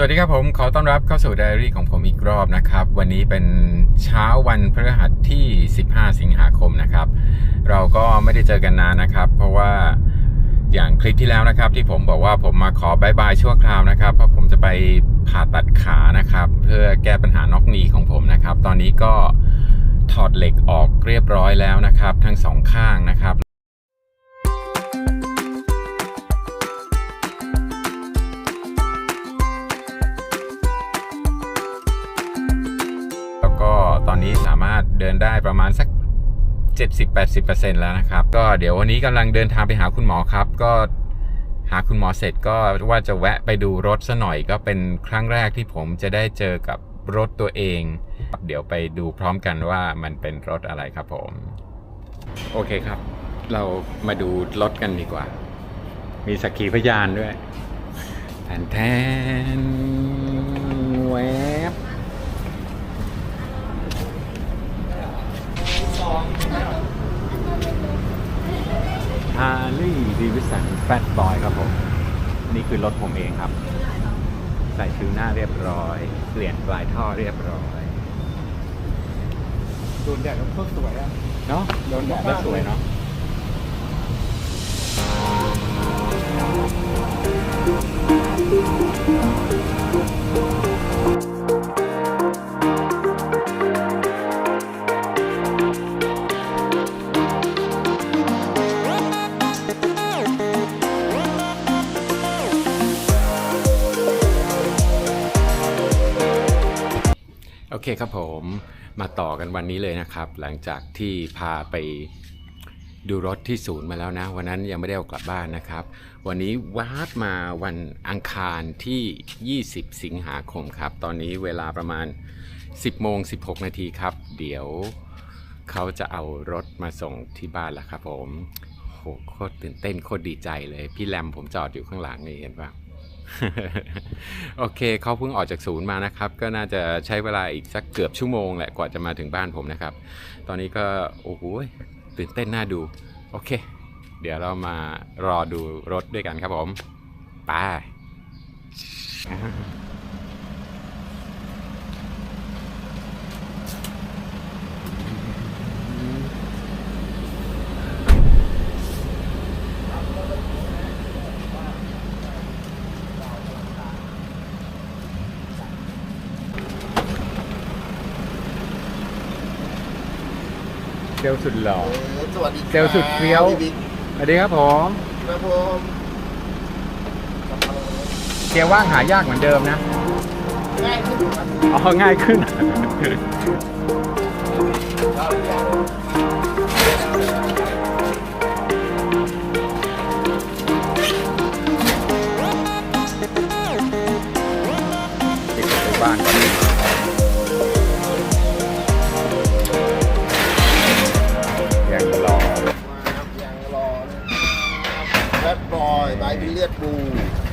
สวัสดีครับผม ขอต้อนรับเข้าสู่ไดอารี่ของผมอีกรอบนะครับ วันนี้เป็นเช้าวันพฤหัสที่ 15 สิงหาคมนะครับ เราก็ไม่ได้เจอกันนานนะครับ เพราะว่าอย่างคลิปที่แล้วนะครับ ที่ผมบอกว่าผมมาขอบายบายชั่วคราวนะครับ เพราะผมจะไปผ่าตัดขานะครับ เพื่อแก้ปัญหานอกนีของผมนะครับ ตอนนี้ก็ถอดเหล็กออกเรียบร้อยแล้วนะครับ ทั้งสองข้างนะครับ ตอนนี้สามารถเดินได้ประมาณสัก 70-80%แล้วนะครับ ก็เดี๋ยววันนี้กำลังเดินทางไปหาคุณหมอครับ ก็หาคุณหมอเสร็จก็ว่าจะแวะไปดูรถซะหน่อยก็เป็นครั้งแรกที่ผมจะได้เจอกับรถตัวเอง เดี๋ยวไปดูพร้อมกันว่ามันเป็นรถอะไรครับผม โอเคครับ เรามาดูรถกันดีกว่า มีสักขีพยานด้วยแทนแทนแวบ ฮาร์ลีย์ ดีวิสันแฟตบอยครับผม นี่คือรถผมเองครับ ใส่ฟิวหน้าเรียบร้อย เปลี่ยนปลายท่อเรียบร้อยโดนแดดแล้วก็สวยอะเนาะโดนแดดแล้วสวยเนาะ เคครับผมมาต่อกันวันนี้เลยนะครับ หลังจากที่พาไปดูรถที่ศูนย์มาแล้วนะ วันนั้นยังไม่ได้เอากลับบ้านนะครับ วันนี้วาดมาวันอังคารที่ 20 สิงหาคมครับ ตอนนี้เวลาประมาณ 10โมง16 นาทีครับ เดี๋ยวเขาจะเอารถมาส่งที่บ้านแล้วครับผมโหโคตรตื่นเต้นโคตรดีใจเลย พี่แรมผมจอดอยู่ข้างหลังนี่เห็นปะ โอเคเขาเพิ่งออกจากศูนย์มานะครับ ก็น่าจะใช้เวลาอีกสักเกือบชั่วโมงแหละกว่าจะมาถึงบ้านผมนะครับ ตอนนี้ก็โอ้โหตื่นเต้นน่าดู โอเค เดี๋ยวเรามารอดูรถด้วยกันครับผมไป เซลสุดหล่อ สวัสดีครับเซลล์สุดเฟี้ยว พี่บิ๊กสวัสดีครับผมครับผมเกียร์ว่างหายากเหมือนเดิมนะ ง่ายขึ้นครับ อ๋อ ง่ายขึ้น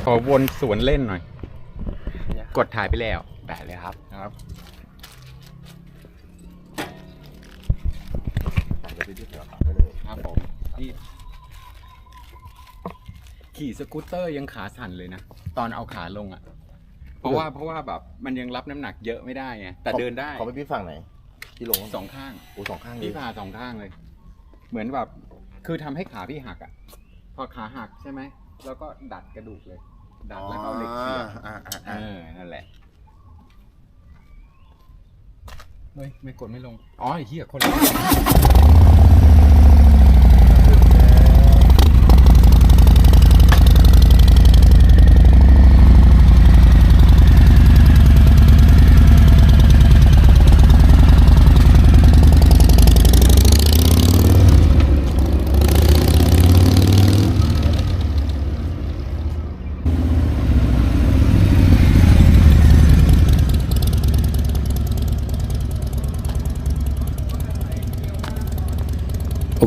ขอวนสวนเล่นหน่อย กดถ่ายไปแล้วแปะเลยครับครับครับผมนี่ขี่สกูตเตอร์ยังขาสั่นเลยนะ ตอนเอาขาลงอะ่ะ เพราะว่าเพราะว่าแบบมันยังรับน้ำหนักเยอะไม่ได้ไงแต่เดินได้ขอไปพี่ฝั่งไหนที่ลงสองข้างโอ้สองข้างเลพี่ยผ่าสองข้างเลย เหมือนแบบคือทำให้ขาพี่หักอะ่ะ พอขาหักใช่ไหม แล้วก็ดัดกระดูกเลย ดัดแล้วก็เอาเหล็กเสียบอ่าอ่าเออ่าอนั่นแหละเฮ้ยไม่กดไม่ลงอ๋อไอ้เหี้ยคนละ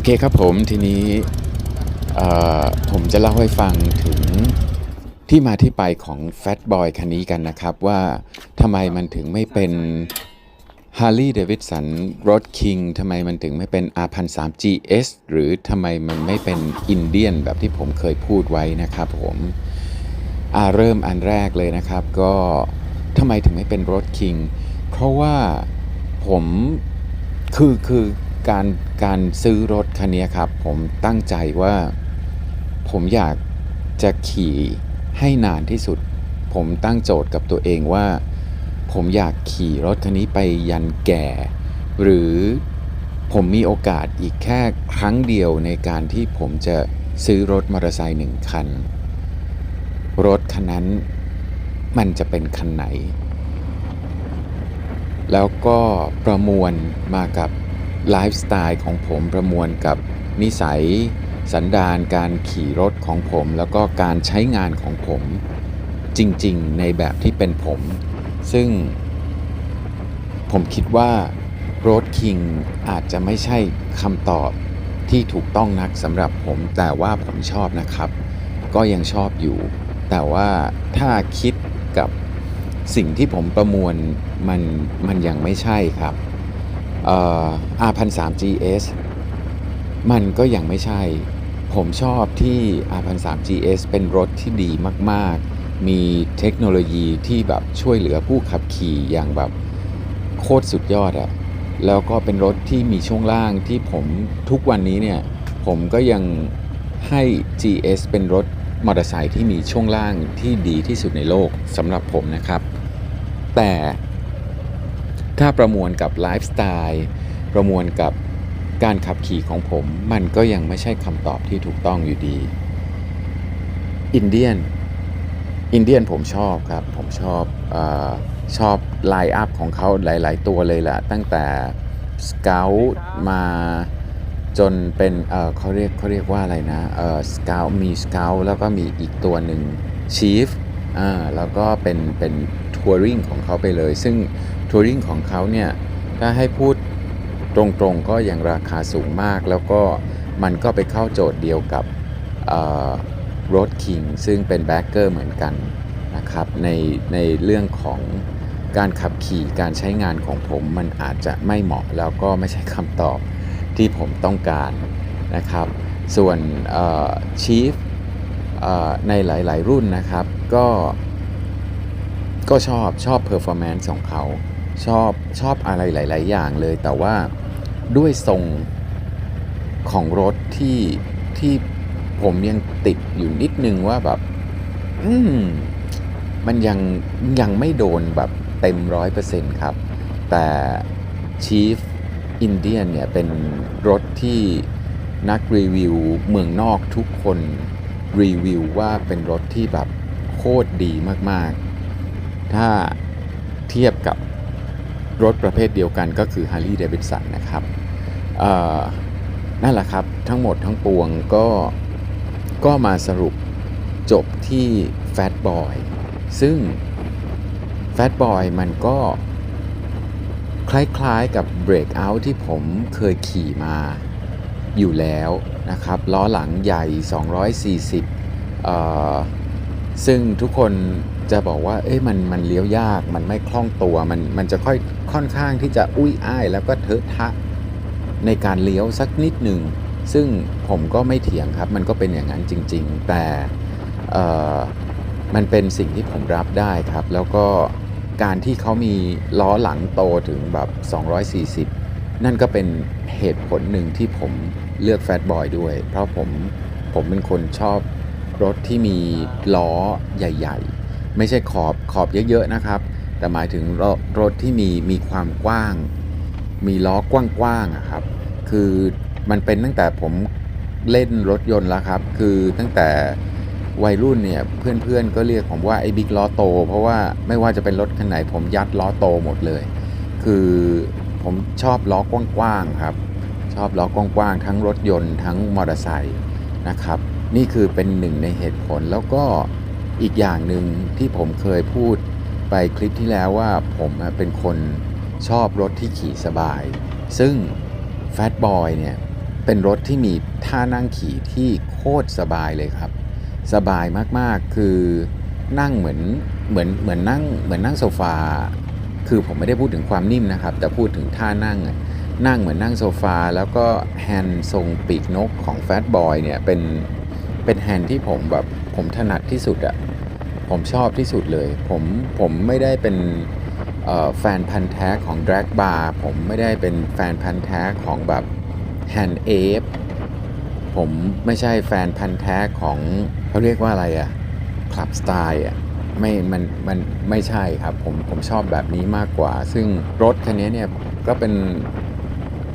อเคครับผมทีนี้ผมจะเล่าให้ฟังถึงที่มาที่ไปของ Fat Boy คันนี้กันนะครับ ว่าทำไมมันถึงไม่เป็น Harley Davidson Road King ทำไมมันถึงไม่เป็น R1003 GS หรือทำไมมันไม่เป็น Indian แบบที่ผมเคยพูดไว้นะครับผมอาเริ่มอันแรกเลยนะครับ ก็ทำไมถึงไม่เป็นรถคิงเพราะว่าผมคือคือ การการซื้อรถคันนี้ครับ ผมตั้งใจว่าผมอยากจะขี่ให้นานที่สุด ผมตั้งโจทย์กับตัวเองว่า ผมอยากขี่รถคันนี้ไปยันแก่ หรือผมมีโอกาสอีกแค่ครั้งเดียวในการที่ผมจะซื้อรถมอเตอร์ไซค์หนึ่งคัน รถคันนั้นมันจะเป็นคันไหน แล้วก็ประมวลมากับ ไลฟ์สไตล์ของผมประมวลกับนิสัย สันดานการขี่รถของผม แล้วก็การใช้งานของผมจริงๆ ในแบบที่เป็นผม ซึ่งผมคิดว่า Road King อาจจะไม่ใช่คำตอบที่ถูกต้องนักสำหรับผม แต่ว่าผมชอบนะครับ ก็ยังชอบอยู่ แต่ว่าถ้าคิดกับสิ่งที่ผมประมวลมันมันยังไม่ใช่ครับ เอ่อ R13 GS มันก็ยังไม่ใช่ ผมชอบที่ R13 GS เป็นรถที่ดีมาก ๆ มีเทคโนโลยีที่แบบช่วยเหลือผู้ขับขี่อย่างแบบโคตรสุดยอดอะแล้วก็เป็นรถที่มีช่วงล่างที่ผมทุกวันนี้เนี่ย ผมก็ยังให้ GS เป็นรถมอเตอร์ไซค์ที่มีช่วงล่างที่ดีที่สุดในโลกสำหรับผมนะครับ แต่ ถ้าประมวลกับไลฟ์สไตล์ประมวลกับการขับขี่ของผม มันก็ยังไม่ใช่คำตอบที่ถูกต้องอยู่ดี อินเดียน อินเดียนผมชอบครับ ผมชอบอชอบไลน์อัพของเขาหลาย ๆ ตัวเลยแหละตั้งแต่สเกลมาจนเป็นเเขาเรียกเขาเรียกว่าอะไรนะเออสเกลมีสเกลแล้วก็มีอีกตัวหนึ่งชีฟอ่าแล้วก็เป็นเป็นทัวริงของเขาไปเลย ซึ่ง ทัวริงของเขาเนี่ยถ้าให้พูดตรงๆก็ยังราคาสูงมาก แล้วก็มันก็ไปเข้าโจทย์เดียวกับรถคิงซึ่งเป็นแบ็กเกอร์เหมือนกันนะครับในในเรื่องของการขับขี่การใช้งานของผมมันอาจจะไม่เหมาะแล้วก็ไม่ใช่คำตอบที่ผมต้องการนะครับ ส่วนชีฟในหลาย ๆ รุ่นนะครับก็ก็ชอบชอบ performance ของเขา ชอบชอบอะไรหลาย ๆ อย่างเลย แต่ว่าด้วยทรงของรถที่ที่ผมยังติดอยู่นิดนึงว่าแบบ อืมมันยังยังไม่โดนแบบเต็มร้อยเปอร์เซ็นต์ครับ แต่ Chief Indian เนี่ย เป็นรถที่นักรีวิวเมืองนอกทุกคนรีวิวว่าเป็นรถที่แบบโคตรดีมาก ๆ ถ้าเทียบกับ รถประเภทเดียวกันก็คือ Harley Davidson นะครับนั่นแหละครับทั้งหมดทั้งปวงก็ก็มาสรุปจบที่ Fat Boy ซึ่ง Fat Boy มันก็คล้ายๆกับ Breakout ที่ผมเคยขี่มาอยู่แล้วนะครับล้อหลังใหญ่ 240 ซึ่งทุกคน จะบอกว่าเอ้ยมันมันเลี้ยวยากมันไม่คล่องตัวมันมันจะค่อยค่อนข้างที่จะอุ้ยอ้าย แล้วก็เทอะทะในการเลี้ยวสักนิดหนึ่งซึ่งผมก็ไม่เถียงครับ มันก็เป็นอย่างนั้นจริง ๆ แต่เอ่มันเป็นสิ่งที่ผมรับได้ครับ แล้วก็การที่เขามีล้อหลังโตถึงแบบ 240 นั่นก็เป็นเหตุผลหนึ่งที่ผมเลือกแฟตบอยด้วย เพราะผมผมเป็นคนชอบรถที่มีล้อใหญ่ ๆ ไม่ใช่ขอบขอบเยอะๆนะครับ แต่หมายถึงรถรถที่มีมีความกว้าง มีล้อกว้างๆครับ คือมันเป็นตั้งแต่ผมเล่นรถยนต์แล้วครับ คือตั้งแต่วัยรุ่นเนี่ยเพื่อนๆก็เรียกผมว่าไอ้บิ๊กล้อโต เพราะว่าไม่ว่าจะเป็นรถคันไหน ผมยัดล้อโตหมดเลย คือผมชอบล้อกว้างๆครับ ชอบล้อกว้างๆทั้งรถยนต์ทั้งมอเตอร์ไซค์นะครับ นี่คือเป็นหนึ่งในเหตุผลแล้วก็ อีกอย่างหนึ่งที่ผมเคยพูดไปคลิปที่แล้วว่าผมเป็นคนชอบรถที่ขี่สบาย ซึ่ง Fat Boy เนี่ยเป็นรถที่มีท่านั่งขี่ที่โคตรสบายเลยครับ สบายมากๆคือนั่งเหมือนเหมือนเหมือนนั่งเหมือนนั่งโซฟา คือผมไม่ได้พูดถึงความนิ่มนะครับ แต่พูดถึงท่านั่ง นั่งเหมือนนั่งโซฟา แล้วก็แฮนด์ทรงปีกนกของ Fat Boy เนี่ยเป็นเป็นแฮนด์ที่ผมแบบผมถนัดที่สุดอะ ผมชอบที่สุดเลย ผมผมไม่ได้เป็นแฟนพันธ์แท้ของ Drag Bar ผมไม่ได้เป็นแฟนพันธ์แท้ของแบบ Hand a p e ผมไม่ใช่แฟนพันธ์แท้ของเขาเรียกว่าอะไรอะคลับสไตล์อะไม่มันมันไม่ใช่ครับผมผมชอบแบบนี้มากกว่า ซึ่งรถคันนี้เนี่ยก็เป็น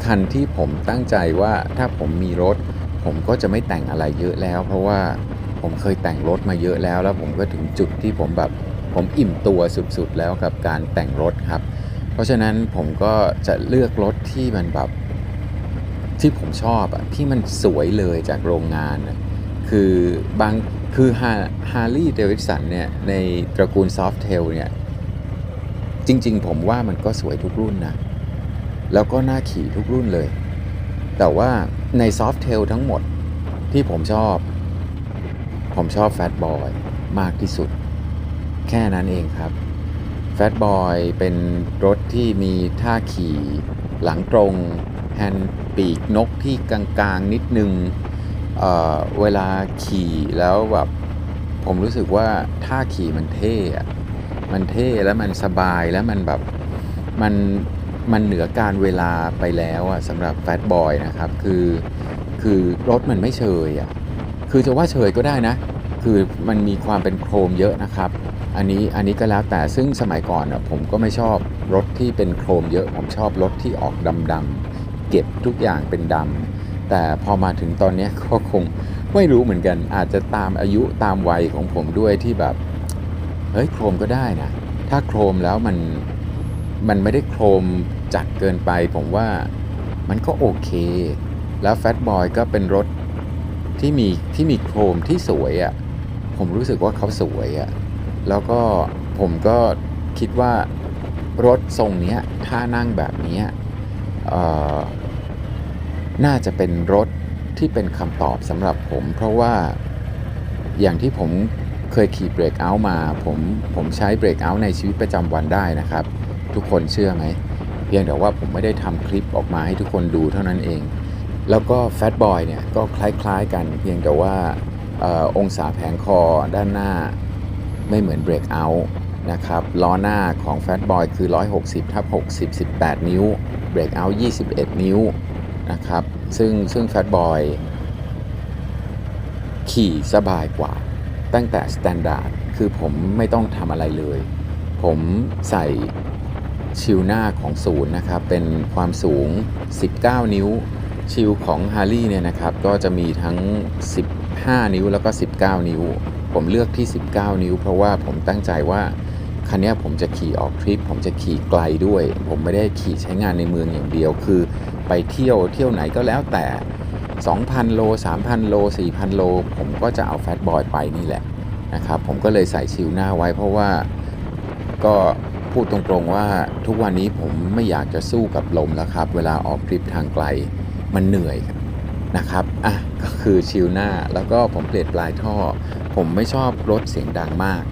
คันที่ผมตั้งใจว่าถ้าผมมีรถ ผมก็จะไม่แต่งอะไรเยอะแล้ว เพราะว่า ผมเคยแต่งรถมาเยอะแล้ว แล้วผมก็ถึงจุดที่ผมแบบผมอิ่มตัวสุดๆแล้วกับการแต่งรถครับ เพราะฉะนั้นผมก็จะเลือกรถที่มันแบบที่ผมชอบอะที่มันสวยเลยจากโรงงาน คือบางคือฮาร์ลีย์เดวิดสันเนี่ยในตระกูลซอฟเทลเนี่ยจริง ๆ ผมว่ามันก็สวยทุกรุ่นนะ แล้วก็น่าขี่ทุกรุ่นเลย แต่ว่าในซอฟเทลทั้งหมดที่ผมชอบ ผมชอบแฟ t บอยมากที่สุด แค่นั้นเองครับแฟ t บอยเป็นรถที่มีท่าขี่หลังตรง แฮนด์ปีกนกที่กลางๆ นิดนึงเเวลาขี่แล้วแบบผมรู้สึกว่าท่าขี่มันเท่อะมันเท่แล้วมันสบายแล้วมันแบบมันมันเหนือการเวลาไปแล้วอะสำหรับแฟ t บอยนะครับ คือคือรถมันไม่เชยอะ คือจะว่าเชยก็ได้นะ คือมันมีความเป็นโครมเยอะนะครับ อันนี้อันนี้ก็แล้วแต่ซึ่งสมัยก่อนผมก็ไม่ชอบรถที่เป็นโครมเยอะผมชอบรถที่ออกดำๆเก็บทุกอย่างเป็นดำแต่พอมาถึงตอนนี้ก็คงไม่รู้เหมือนกัน อาจจะตามอายุตามวัยของผมด้วยที่แบบเฮ้ยโครมก็ได้นะ ถ้าโครมแล้วมันมันไม่ได้โครมจัดเกินไป ผมว่ามันก็โอเค แล้วแฟ t บอยก็เป็นรถ ที่มีที่มีโครมที่สวยอะ่ะผมรู้สึกว่าเขาสวยอะ่ะแล้วก็ผมก็คิดว่ารถทรงนี้ยถ้านั่งแบบนี้น่าจะเป็นรถที่เป็นคำตอบสำหรับผม เพราะว่าอย่างที่ผมเคยขี่เบรกเอาท์มา ผมผมใช้เบรกเอาท์ในชีวิตประจำวันได้นะครับ ทุกคนเชื่อไหม เพียงแต่ว่าผมไม่ได้ทำคลิปออกมาให้ทุกคนดูเท่านั้นเอง แล้วก็แฟ t บอยเนี่ยก็คล้ายๆกันเพียงแต่ว่าออองศาแผงคอด้านหน้าไม่เหมือน Breakout นะครับล้อหน้าของ Fat Boy คือ 160ทับ60 18 นิ้ว Breakout 21 นิ้วนะครับซึ่งซึ่ง Fat Boy ขี่สบายกว่า ตั้งแต่ Standard คือผมไม่ต้องทำอะไรเลย ผมใส่ชิลหน้าของศูนย์นะครับ เป็นความสูง 19 นิ้ว ชิลของ Harley เนี่ยนะครับก็จะมีทั้ง 15 นิ้วแล้วก็ 19 นิ้ว ผมเลือกที่ 19 นิ้ว เพราะว่าผมตั้งใจว่าคันนี้ผมจะขี่ออกทริป ผมจะขี่ไกลด้วย ผมไม่ได้ขี่ใช้งานในเมืองอย่างเดียว คือไปเที่ยวเที่ยวไหนก็แล้วแต่ 2,000 โล 3,000 โล 4,000 โล ผมก็จะเอาแฟตบอยไปนี่แหละนะครับผมก็เลยใส่ชิลหน้าไว้เพราะว่าก็พูดตรงๆว่าทุกวันนี้ผมไม่อยากจะสู้กับลมแล้วครับ เวลาออกทริปทางไกล มันเหนื่อยครับนะครับอะก็คือชิลหน้าแล้วก็ผมเปลี่ยนปลายท่อ ผมไม่ชอบรถเสียงดังมาก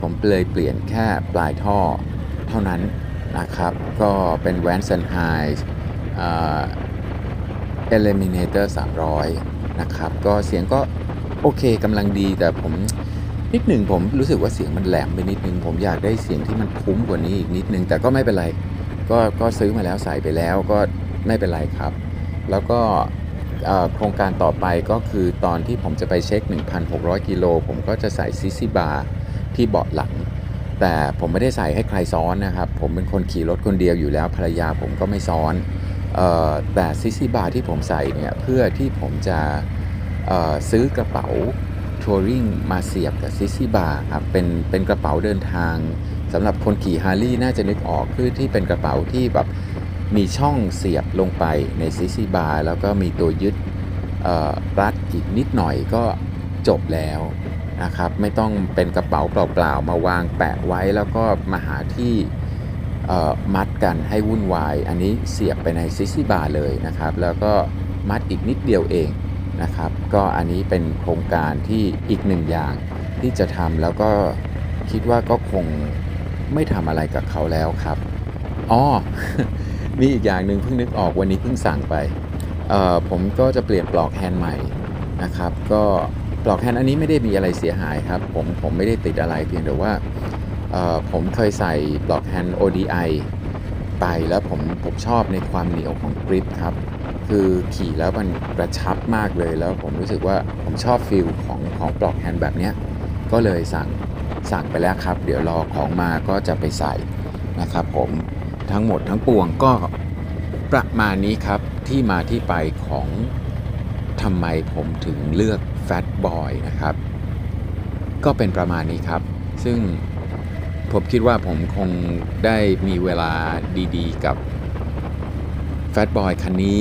ผมเลยเปลี่ยนแค่ปลายท่อเท่านั้นนะครับก็เป็นแวนเซนไฮเอลิมิเนเตอร์300 นะครับก็เสียงก็โอเคกำลังดีแต่ผมนิดหนึ่งผมรู้สึกว่าเสียงมันแหลมไปนิดนึง ผมอยากได้เสียงที่มันทุ้มกว่านี้อีกนิดนึง แต่ก็ไม่เป็นไร ก็ก็ซื้อมาแล้วใส่ไปแล้วก็ไม่เป็นไรครับ แล้วก็โครงการต่อไปก็คือตอนที่ผมจะไปเช็ค 1,600 กิโล ผมก็จะใส่ซิซิบาร์ที่เบาะหลัง แต่ผมไม่ได้ใส่ให้ใครซ้อนนะครับ ผมเป็นคนขี่รถคนเดียวอยู่แล้วภรรยาผมก็ไม่ซ้อนออแต่ซิซิบาร์ที่ผมใส่เนี่ยเพื่อที่ผมจะซื้อกระเป๋าทัวริงมาเสียบกับซิซิบาร์ครับเป็นเป็นกระเป๋าเดินทางสำหรับคนขี่ฮาร์ลีย์น่าจะนึกออกคือที่เป็นกระเป๋าที่แบบ มีช่องเสียบลงไปในซิซิบาร์แล้วก็มีตัวยึดรัดอีกนิดหน่อยก็จบแล้วนะครับไม่ต้องเป็นกระเป๋าเปล่าๆมาวางแปะไว้แล้วก็มาหาที่มัดกันให้วุ่นวาย อันนี้เสียบไปในซิซิบาร์เลยนะครับ แล้วก็มัดอีกนิดเดียวเองนะครับ ก็อันนี้เป็นโครงการที่อีกหนึ่งอย่างที่จะทำแล้วก็คิดว่าก็คงไม่ทำอะไรกับเขาแล้วครับอ๋อ มีอีกอย่างหนึ่งเพิ่งนึกออกวันนี้เพิ่งสั่งไป ผมก็จะเปลี่ยนปลอกแฮนด์ใหม่นะครับ ก็ปลอกแฮนด์อันนี้ไม่ได้มีอะไรเสียหายครับ ผมผมไม่ได้ติดอะไรเพียงแต่ว่าผมเคยใส่ปลอกแฮนด์ ODI ไปแล้วผมผมชอบในความเหนียวของกริปครับ คือขี่แล้วมันกระชับมากเลยแล้วผมรู้สึกว่าผมชอบฟิลของของปลอกแฮนด์แบบนี้ก็เลยสั่งสั่งไปแล้วครับ เดี๋ยวรอของมาก็จะไปใส่นะครับผม ทั้งหมดทั้งปวงก็ประมาณนี้ครับที่มาที่ไปของทำไมผมถึงเลือก Fat Boy นะครับ ก็เป็นประมาณนี้ครับ ซึ่งผมคิดว่าผมคงได้มีเวลาดีๆ กับ Fat Boy คันนี้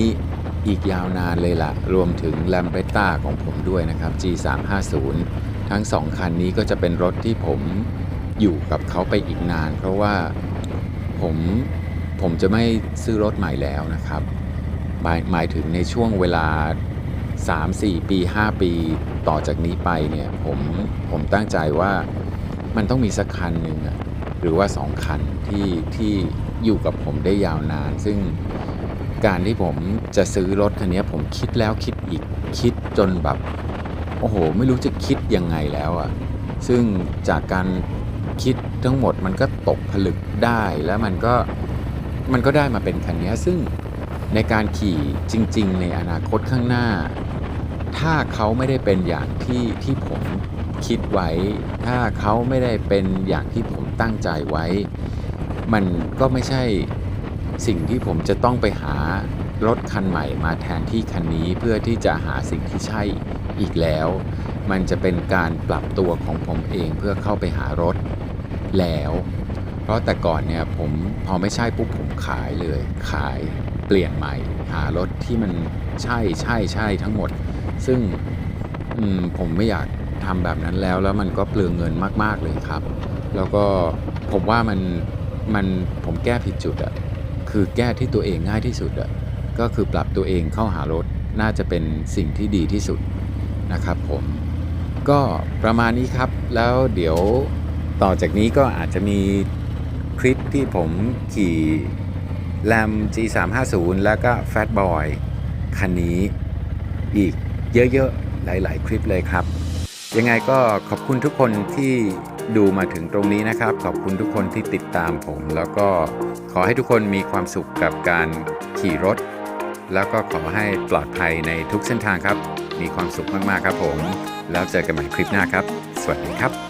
อีกยาวนานเลยละ่ะ รวมถึง l a m b r e t t a ของผมด้วยนะครับ G350 ทั้งสองคันนี้ก็จะเป็นรถที่ผมอยู่กับเขาไปอีกนาน เพราะว่าผม ผมจะไม่ซื้อรถใหม่แล้วนะครับหมายหมายถึงในช่วงเวลา 3-4 ปี 5 ปีต่อจากนี้ไปเนี่ยผมผมตั้งใจว่ามันต้องมีสักคันหนึ่งหรือว่า2คันที่ที่อยู่กับผมได้ยาวนาน ซึ่งการที่ผมจะซื้อรถคันนี้ผมคิดแล้วคิดอีกคิดจนแบบ โอ้โห ไม่รู้จะคิดยังไงแล้วอะซึ่งจากการคิดทั้งหมดมันก็ตกผลึกได้แล้วมันก็ มันก็ได้มาเป็นคันนี้ซึ่งในการขี่จริง ๆ ในอนาคตข้างหน้า ถ้าเขาไม่ได้เป็นอย่างที่ที่ผมคิดไว้ ถ้าเขาไม่ได้เป็นอย่างที่ผมตั้งใจไว้ มันก็ไม่ใช่สิ่งที่ผมจะต้องไปหารถคันใหม่มาแทนที่คันนี้เพื่อที่จะหาสิ่งที่ใช่อีกแล้ว มันจะเป็นการปรับตัวของผมเองเพื่อเข้าไปหารถแล้ว ราะแต่ก่อนเนี่ยผมพอไม่ใช่ปุ๊บผมขายเลย ขายเปลี่ยนใหม่ หารถที่มันใช่ใช่ใช่ทั้งหมด ซึ่งมผมไม่อยากทำแบบนั้นแล้ว แล้วมันก็เปลืองเงินมาก ๆเลยครับ แล้วก็ผมว่ามันมันผมแก้ผิดจุดอะคือแก้ที่ตัวเองง่ายที่สุดอะก็คือปรับตัวเองเข้าหารถน่าจะเป็นสิ่งที่ดีที่สุดนะครับผมก็ประมาณนี้ครับ แล้วเดี๋ยวต่อจากนี้ก็อาจจะมี คลิปที่ผมขี่แ a ม G350 แล้วก็ Fat Boy คันนี้อีกเยอะๆ หลายๆ คลิปเลยครับ ยังไงก็ขอบคุณทุกคนที่ดูมาถึงตรงนี้นะครับ ขอบคุณทุกคนที่ติดตามผม แล้วก็ขอให้ทุกคนมีความสุขกับการขี่รถ แล้วก็ขอให้ปลอดภัยในทุกเส้นทางครับ มีความสุขมากๆครับผม แล้วเจอกันใหม่คลิปหน้าครับ สวัสดีครับ